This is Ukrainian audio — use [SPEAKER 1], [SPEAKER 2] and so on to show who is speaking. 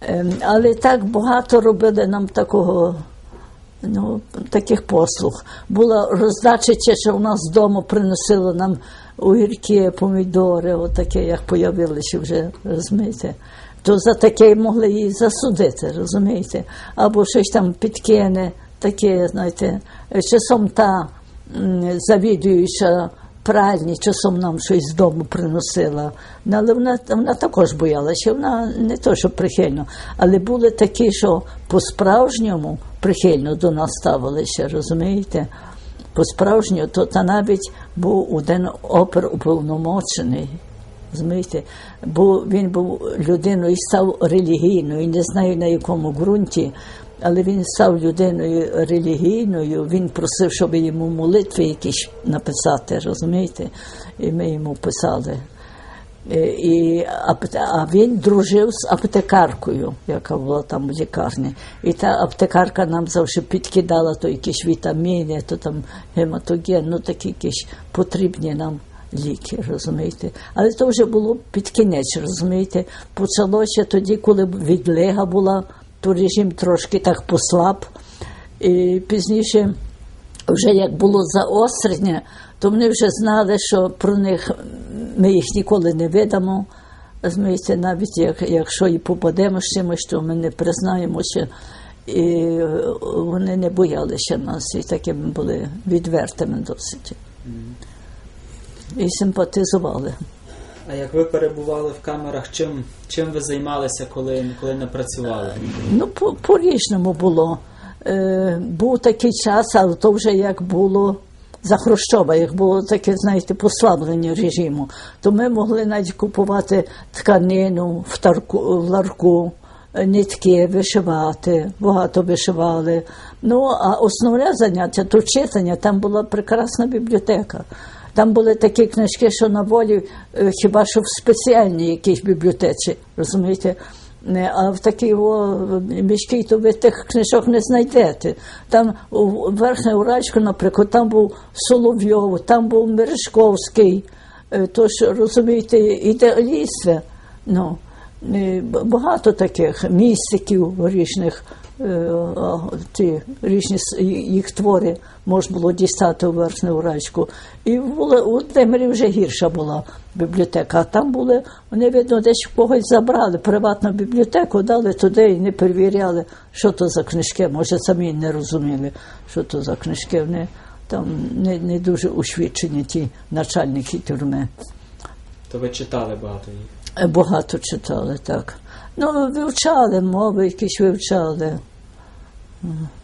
[SPEAKER 1] Ем, Але так багато робили нам такого, ну, таких послуг. Була роздача, що у нас вдома приносили нам огірки, помідори, отаке, як появилися вже, розумієте. То за таке могли її засудити, розумієте? Або щось там підкине, таке, знаєте, часом та завідуюча пральні, часом нам щось з дому приносила. Ну, Але вона, вона також боялася, вона не то, що прихильно, але були такі, що по-справжньому прихильно до нас ставилися, розумієте? По-справжньому, то та навіть був один опер уповномочений. Розумієте? Бо він був людиною і став релігійною, не знаю на якому ґрунті, але він став людиною релігійною. Він просив, щоб йому молитви якісь написати, розумієте? І ми йому писали. Е, І, а він дружив з аптекаркою, яка була там в лікарні. І та аптекарка нам завжди підкидала то якісь вітаміни, то там гематоген, ну такі якісь потрібні нам ліки, розумієте. Але то вже було під кінець, розумієте. Почалося тоді, коли відлига була, то режим трошки так послаб. І пізніше вже як було заострення, то вони вже знали, що про них ми їх ніколи не видамо. Розумієте, навіть як, якщо і попадемо з чимось, то ми не признаємося. І вони не боялися нас, і такими були відвертими досить. І симпатизували.
[SPEAKER 2] А як ви перебували в камерах, чим, чим ви займалися, коли, коли не працювали?
[SPEAKER 1] Ну, по- по-різному було. Е, був такий час, але то вже як було за Хрущова, як було таке, знаєте, послаблення режиму, то ми могли навіть купувати тканину в, тарку, в ларку, е, нитки вишивати, багато вишивали. Ну, а основне заняття то читання, там була прекрасна бібліотека. Там були такі книжки, що на волі, е, хіба що в спеціальній якійсь бібліотеці, розумієте? А в такій міській то ви тих книжок не знайдете. Там у верхнє Уральську, наприклад, там був Соловйов, там був Мережковський. Е, Тож, розумієте, ідеалісти. Ну, е, багато таких містиків різних, е, а, ті різні їх твори можна було дістати у верхню Уральську. І була, у Демирі вже гірша була бібліотека. А там були, вони, видно, десь когось забрали приватну бібліотеку, дали туди і не перевіряли, що то за книжки. Може, самі не розуміли, що то за книжки. Вони там не, не дуже освічені ті начальники тюрми.
[SPEAKER 2] То ви читали багато їх.
[SPEAKER 1] Е, Багато читали, так. Ну, вивчали мови, якісь вивчали. Mm.